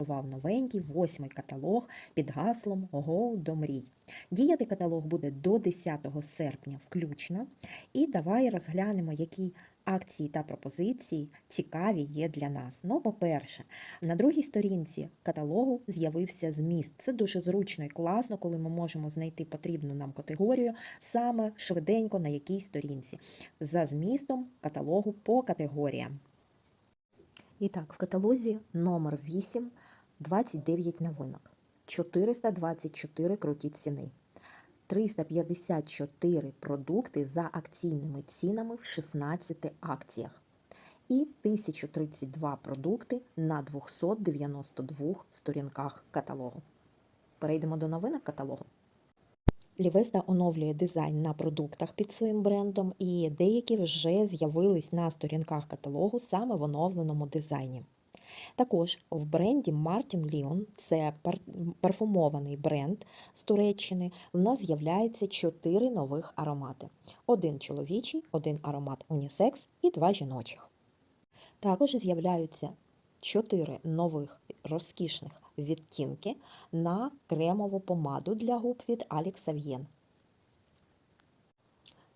запропонував новенький восьмий каталог під гаслом «Го до мрій». Діяти каталог буде до 10 серпня включно. І давай розглянемо, які акції та пропозиції цікаві є для нас. Ну, по-перше, на другій сторінці каталогу з'явився зміст. Це дуже зручно і класно, коли ми можемо знайти потрібну нам категорію саме швиденько на якій сторінці за змістом каталогу по категоріям. І так, в каталозі номер 8 29 новинок, 424 круті ціни, 354 продукти за акційними цінами в 16 акціях і 1032 продукти на 292 сторінках каталогу. Перейдемо до новинок каталогу. Лівеста оновлює дизайн на продуктах під своїм брендом, і деякі вже з'явились на сторінках каталогу саме в оновленому дизайні. Також в бренді Martin Leon, це парфумований бренд з Туреччини, в нас з'являється чотири нових аромати: один чоловічий, один аромат унісекс і два жіночих. Також з'являються чотири нових розкішних відтінки на кремову помаду для губ від Alex.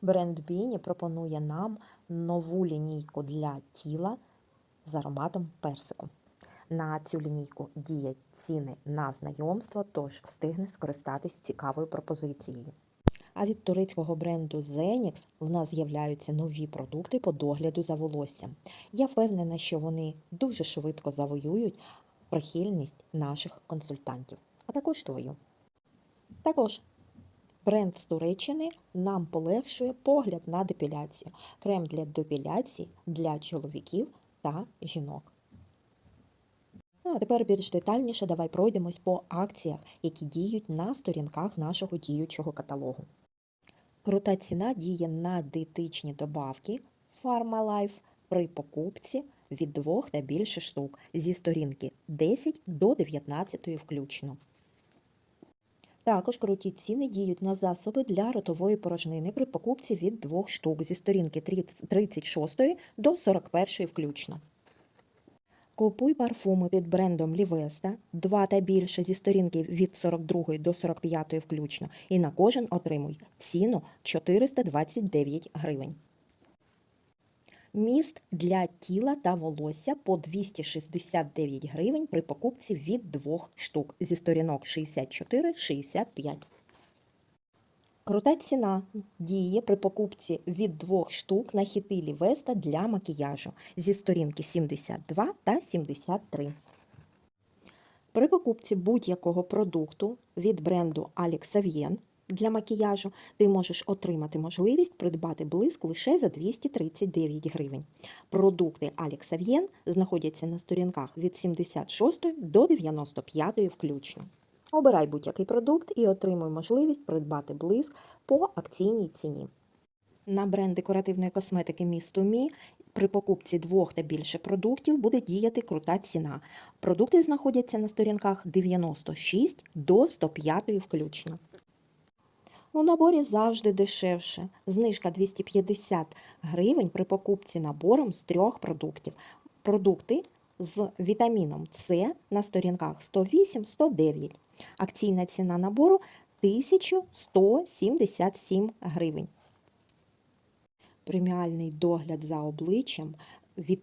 Бренд Біні пропонує нам нову лінійку для тіла з ароматом персику. На цю лінійку діє ціни на знайомство, тож встигне скористатись цікавою пропозицією. А від турецького бренду Zenix в нас з'являються нові продукти по догляду за волоссям. Я впевнена, що вони дуже швидко завоюють прихильність наших консультантів, а також твою. Також бренд з Туреччини нам полегшує погляд на депіляцію. Крем для депіляції для чоловіків та жінок. Ну, а тепер більш детальніше давай пройдемось по акціях, які діють на сторінках нашого діючого каталогу. Крута ціна діє на дієтичні добавки Pharmalife при покупці від двох та більше штук зі сторінки 10 до 19 включно. Також круті ціни діють на засоби для ротової порожнини при покупці від двох штук зі сторінки 36 до 41 включно. Купуй парфуми під брендом Лівеста, два та більше зі сторінки від 42 до 45 включно, і на кожен отримуй ціну 429 гривень. Міст для тіла та волосся по 269 гривень при покупці від двох штук зі сторінок 64-65. Крута ціна діє при покупці від двох штук на хітилі Веста для макіяжу зі сторінки 72 та 73. При покупці будь-якого продукту від бренду Alex Avien для макіяжу ти можеш отримати можливість придбати блиск лише за 239 гривень. Продукти Alex знаходяться на сторінках від 76 до 95 включно. Обирай будь-який продукт і отримуй можливість придбати блиск по акційній ціні. На бренд декоративної косметики to Me при покупці двох та більше продуктів буде діяти крута ціна. Продукти знаходяться на сторінках 96 до 105 включно. У наборі завжди дешевше. Знижка 250 гривень при покупці набором з трьох продуктів. Продукти з вітаміном С на сторінках 108-109. Акційна ціна набору 1177 гривень. Преміальний догляд за обличчям від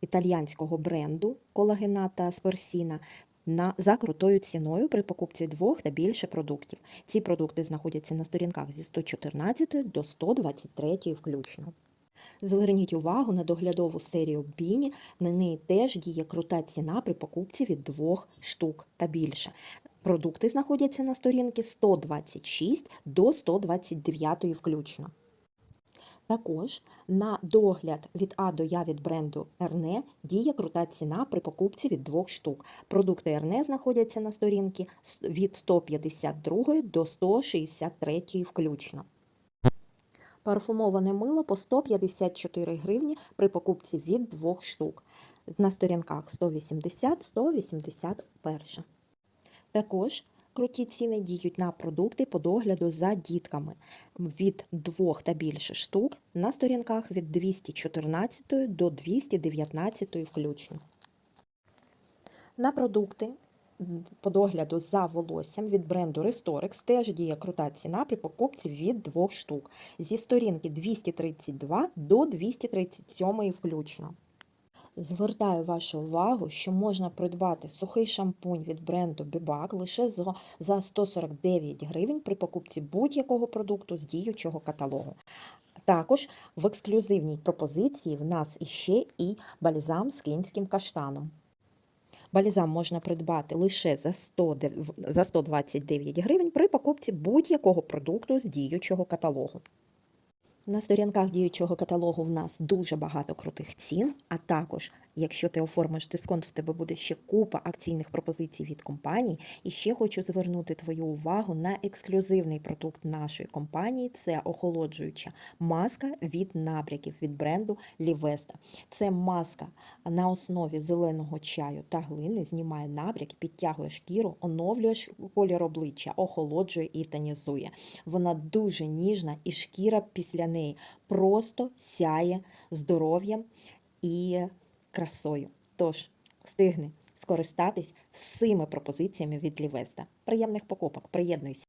італіянського бренду колагената Сперсіна на за крутою ціною при покупці двох та більше продуктів. Ці продукти знаходяться на сторінках зі 114 до 123 включно. Зверніть увагу на доглядову серію Біні, на неї теж діє крута ціна при покупці від двох штук та більше. Продукти знаходяться на сторінці 126 до 129 включно. Також на догляд від А до Я від бренду Ерне діє крута ціна при покупці від двох штук. Продукти Ерне знаходяться на сторінці від 152 до 163 включно. Парфумоване мило по 154 гривні при покупці від двох штук. На сторінках 180-181. Також круті ціни діють на продукти по догляду за дітками від двох та більше штук на сторінках від 214 до 219 включно. На продукти по догляду за волоссям від бренду Restorex теж діє крута ціна при покупці від двох штук зі сторінки 232 до 237 включно. Звертаю вашу увагу, що можна придбати сухий шампунь від бренду Бібак лише за- за 149 гривень при покупці будь-якого продукту з діючого каталогу. Також в ексклюзивній пропозиції в нас іще і бальзам з кінським каштаном. Бальзам можна придбати лише за, 100, за 129 гривень при покупці будь-якого продукту з діючого каталогу. На сторінках діючого каталогу в нас дуже багато крутих цін, а також, якщо ти оформиш дисконт, в тебе буде ще купа акційних пропозицій від компанії. І ще хочу звернути твою увагу на ексклюзивний продукт нашої компанії. Це охолоджуюча маска від набряків від бренду Лівеста. Це маска на основі зеленого чаю та глини, знімає набряки, підтягує шкіру, оновлює колір обличчя, охолоджує і тонізує. Вона дуже ніжна, і шкіра після неї просто сяє здоров'ям і красою. Тож встигни скористатись всіми пропозиціями від Лівеста. Приємних покупок, приєднуйся.